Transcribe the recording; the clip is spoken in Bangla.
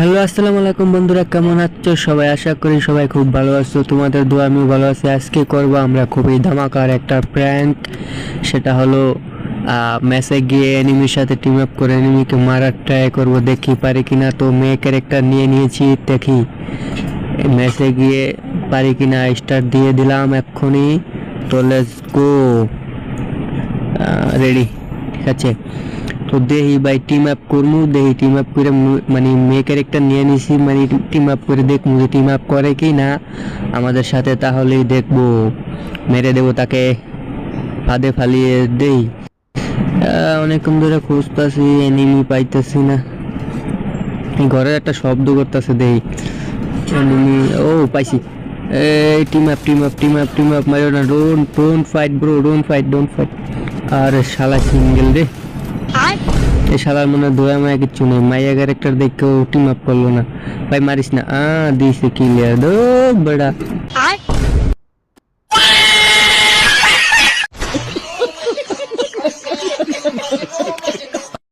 হ্যালো, আসসালামু আলাইকুম বন্ধুরা, কেমন আছো? সবাই আশা করি সবাই খুব ভালো আছো। তোমাদের দোয়া আমিও ভালো আছি। আজকে করব আমরা খুবই ধামাকার একটা প্র্যাঙ্ক সেটা হলো ম্যাচে গিয়ে এনিমির সাথে টিম আপ করে এনিমিকে মারার ট্রাই করব। দেখি পারি কিনা। তো মেয়ে ক্যারেক্টার নিয়ে নিয়েছি, দেখি। ম্যাচে গিয়ে পারি কিনা স্টার্ট দিয়ে দিলাম এক্ষুনি। তো লেটস গো রেডি ঠিক আছে? তো দেহি ভাই টিম আপ করমু, দেহি টিম আপ করে মু- মানে মেয়ে ক্যারেক্টার নিয়ে নিছি মানে টিম আপ করে দেখমু যে টিম আপ করে কি না। আমাদের সাথে তাহলেই দেখব। মেরে দেবো তাকে, ফাঁদে ফালিয়ে দেই। অনেকক্ষণ ধরে খুঁজতেছি এনিমি পাইতেছি না। ঘরের একটা শব্দ করতেছে দেই। এনিমি ও, পাইছি। এই team up team up team up team up মারো না don't don't fight bro don't fight don't fight আর শালা সিঙ্গেল রে। এই শালার মনে ধোয়া দোয়া মায়া কিচ্ছু নেই। মাইয়া ক্যারেক্টার দেখেও টিম আপ করল না। ভাই মারিস না। আ দিছে ক্লিয়ার দো বড়া।